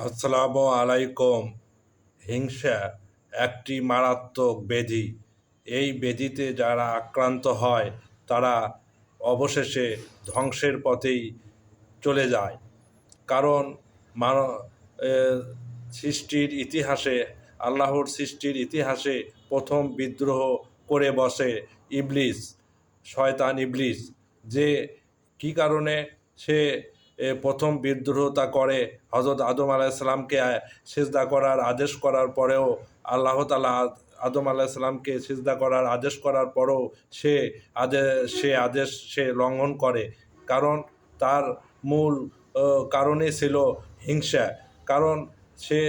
আসসালামু আলাইকুম। হিংসা একটি মারাত্মক ব্যাধি এই ব্যাধিতে যারা আক্রান্ত হয়, তারা অবশেষে ধ্বংসের পথেই চলে যায়। কারণ মান সৃষ্টির ইতিহাসে, আল্লাহর সৃষ্টির ইতিহাসে প্রথম বিদ্রোহ করে বসে ইবলিস, শয়তান ইবলিস। যে কি কারণে সে প্রথম বিদ্রোহতা করে হজরত আদম আলাইসালামকে সিজদা করার আদেশ করার পরেও আল্লাহ তালা আদম আলাইসালামকে সিজদা করার আদেশ করার পরও সে আদেশ সে আদেশ সে লঙ্ঘন করে। কারণ তার মূল কারণে কারণই ছিল হিংসা। কারণ সে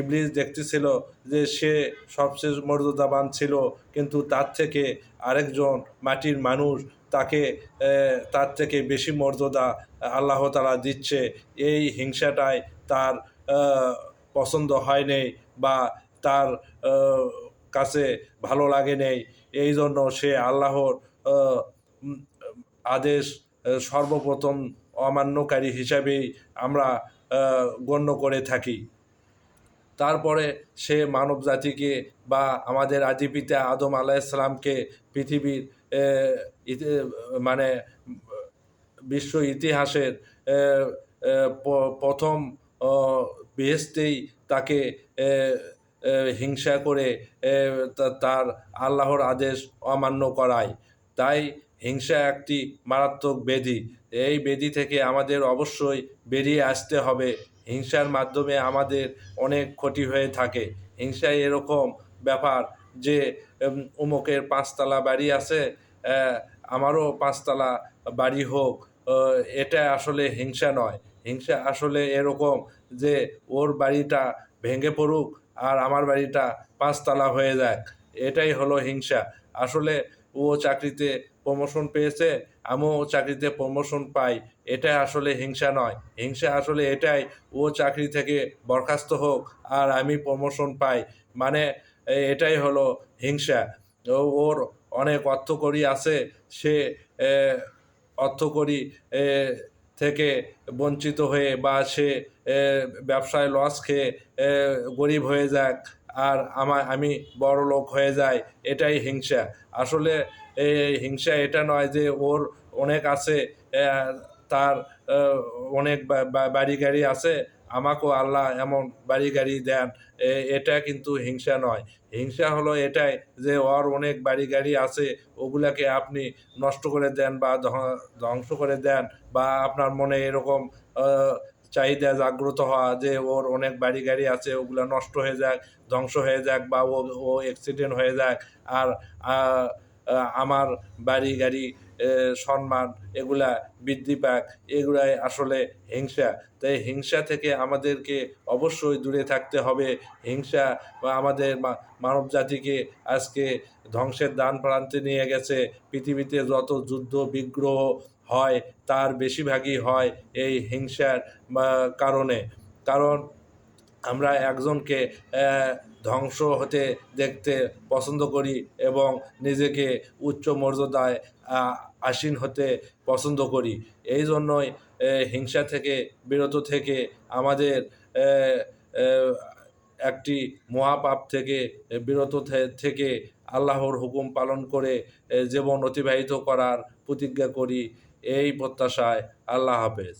ইবলিস দেখতেছিল যে সে সবচেয়ে মর্যাদাবান ছিল, কিন্তু তার থেকে আরেকজন মাটির মানুষ তাকে তার থেকে বেশি মর্যাদা আল্লাহ তালা দিচ্ছে। এই হিংসাটাই তার পছন্দ হয় নেই বা তার কাছে ভালো লাগে নেই। এই জন্য সে আল্লাহর আদেশ সর্বপ্রথম অমান্যকারী হিসাবেই আমরা গণ্য করে থাকি। তারপরে সে মানব জাতিকে বা আমাদের আদি পিতা আদম আলাইসালামকে পৃথিবীর মানে বিশ্ব ইতিহাসের প্রথম বেহেস্তেই তাকে হিংসা করে তার আল্লাহর আদেশ অমান্য করায়। তাই হিংসা একটি মারাত্মক ব্যাধি এই বেদি থেকে আমাদের অবশ্যই বেরিয়ে আসতে হবে। হিংসার মাধ্যমে আমাদের অনেক ক্ষতি হয়ে থাকে। হিংসা এরকম ব্যাপার যে উম, উমুকের পাঁচতলা বাড়ি আছে আমারও পাঁচতলা বাড়ি হোক এটা আসলে হিংসা নয়। হিংসা আসলে এরকম যে ওর বাড়িটা ভেঙে পড়ুক আর আমার বাড়িটা পাঁচতলা হয়ে যাক। এটাই হলো হিংসা। আসলে ও চাকরিতে প্রমোশন পেয়েছে আমিও চাকরিতে প্রমোশন পাই এটা আসলে হিংসা নয়। হিংসা আসলে এটাই, ও চাকরি থেকে বরখাস্ত হোক আর আমি প্রমোশন পাই। মানে এটাই হলো হিংসা। ও- ওর অনেক অর্থকরী আছে, সে অর্থকরী থেকে বঞ্চিত হয়ে বা সে ব্যবসায় লস খেয়ে গরিব হয়ে যাক। আর আমার, আমি বড় লোক হয়ে যাই, এটাই হিংসা। আসলে এই হিংসা এটা নয় যে ওর অনেক আছে তার অনেক বাড়ি গাড়ি আছে, আমাকেও আল্লাহ এমন বাড়ি গাড়ি দেন এটা কিন্তু হিংসা নয়। হিংসা হলো এটাই যে ওর অনেক বাড়ি গাড়ি আছে, ওগুলাকে আপনি নষ্ট করে দেন বা ধ্বং- ধ্বংস করে দেন বা আপনার মনে এরকম চাহিদা জাগ্রত হওয়া, যে ওর অনেক বাড়ি গাড়ি আছে, ওগুলা নষ্ট হয়ে যাক, ধ্বংস হয়ে যাক বা ও ও অ্যাক্সিডেন্ট হয়ে যাক, আর আমার বাড়ি, গাড়ি সম্মান এগুলা বৃদ্ধি পাক, এগুলাই আসলে হিংসা। তাই হিংসা থেকে আমাদেরকে অবশ্যই দূরে থাকতে হবে। হিংসা আমাদের মানব জাতিকে আজকে ধ্বংসের দান প্রান্তে নিয়ে গেছে। পৃথিবীতে যত যুদ্ধ, বিগ্রহ হয়, তার বেশিরভাগই হয় এই হিংসার কারণে। কারণ আমরা একজনকে ধ্বংস হতে দেখতে পছন্দ করি এবং নিজেকে উচ্চ মর্যাদায় আসীন হতে পছন্দ করি। এই জন্যই হিংসা থেকে, বিরত থেকে আমাদের একটি মহাপাপ থেকে, বিরত থেকে আল্লাহর হুকুম পালন করে জীবন অতিবাহিত করার প্রতিজ্ঞা করি। এই প্রত্যাশায় আল্লাহ হাফেজ।